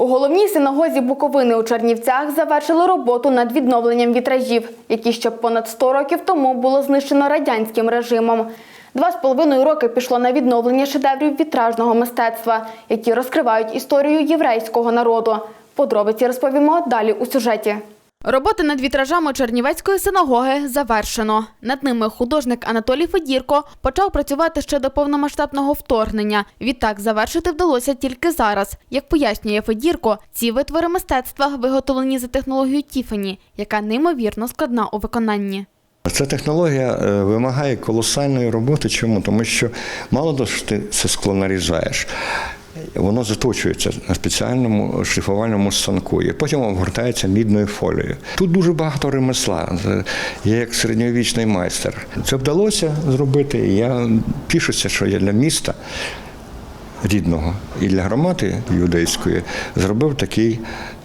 У головній синагозі Буковини у Чернівцях завершили роботу над відновленням вітражів, які ще понад 100 років тому було знищено радянським режимом. Два з половиною роки пішло на відновлення шедеврів вітражного мистецтва, які розкривають історію єврейського народу. Подробиці розповімо далі у сюжеті. Роботи над вітражами Чернівецької синагоги завершено. Над ними художник Анатолій Федірко почав працювати ще до повномасштабного вторгнення. Відтак завершити вдалося тільки зараз. Як пояснює Федірко, ці витвори мистецтва виготовлені за технологією Тіфані, яка неймовірно складна у виконанні. Ця технологія е, вимагає колосальної роботи. Чому? Тому що мало того, що ти це скло нарізаєш, воно заточується на спеціальному шліфувальному станку і потім обгортається мідною фолією. Тут дуже багато ремесла. Я як середньовічний майстер. Це вдалося зробити. Я тішуся, що я для міста рідного і для громади юдейської зробив такий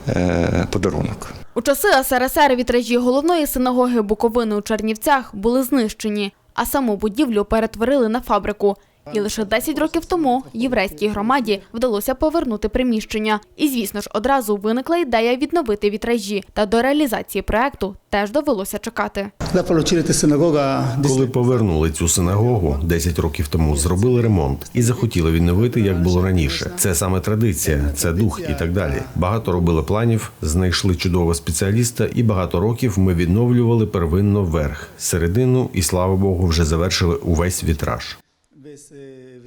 е, подарунок. У часи СРСР вітражі головної синагоги Буковини у Чернівцях були знищені, а саму будівлю перетворили на фабрику. І лише 10 років тому єврейській громаді вдалося повернути приміщення. І, звісно ж, одразу виникла ідея відновити вітражі. Та до реалізації проекту теж довелося чекати. Коли повернули цю синагогу 10 років тому, зробили ремонт і захотіли відновити, як було раніше. Це саме традиція, це дух і так далі. Багато робили планів, знайшли чудового спеціаліста, і багато років ми відновлювали первинно верх, середину, і слава Богу, вже завершили увесь вітраж. Е.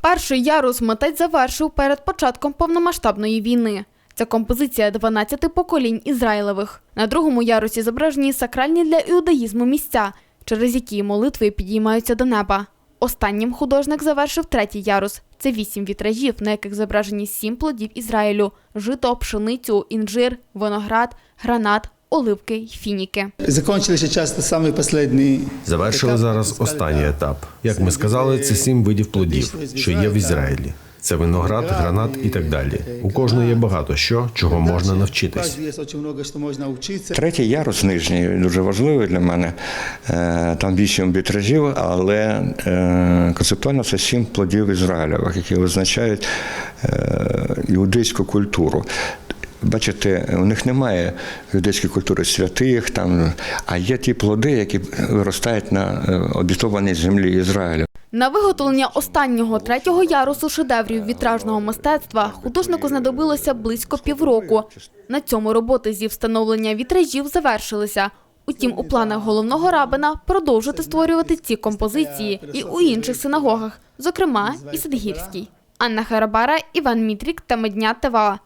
Перший ярус митець завершив перед початком повномасштабної війни. Це композиція 12 поколінь Ізраїлевих. На другому ярусі зображені сакральні для іудаїзму місця, через які молитви підіймаються до неба. Останнім художник завершив третій ярус. Це вісім вітражів, на яких зображені сім плодів Ізраїлю: жито, пшеницю, інжир, виноград, гранат, оливки й фініки. Закончили зараз самий останній. Завершили зараз останній етап. Як ми сказали, це сім видів плодів, що є в Ізраїлі. Це виноград, гранат і так далі. У кожного є багато що, чого можна навчитись. Третій ярус нижній дуже важливий для мене. Е, Там вісім вітражів, але е, концептуально це сім плодів Ізраїлевих, які визначають е, іудейську культуру. Бачите, у них немає юдейської культури святих, там, а є ті плоди, які виростають на е, обітованій землі Ізраїлю. На виготовлення останнього третього ярусу шедеврів вітражного мистецтва художнику знадобилося близько півроку. На цьому роботи зі встановлення вітражів завершилися. Утім, у планах головного рабина продовжити створювати ці композиції і у інших синагогах, зокрема і Садгірській. Анна Харабара, Іван Мітрік та Медня ТВА.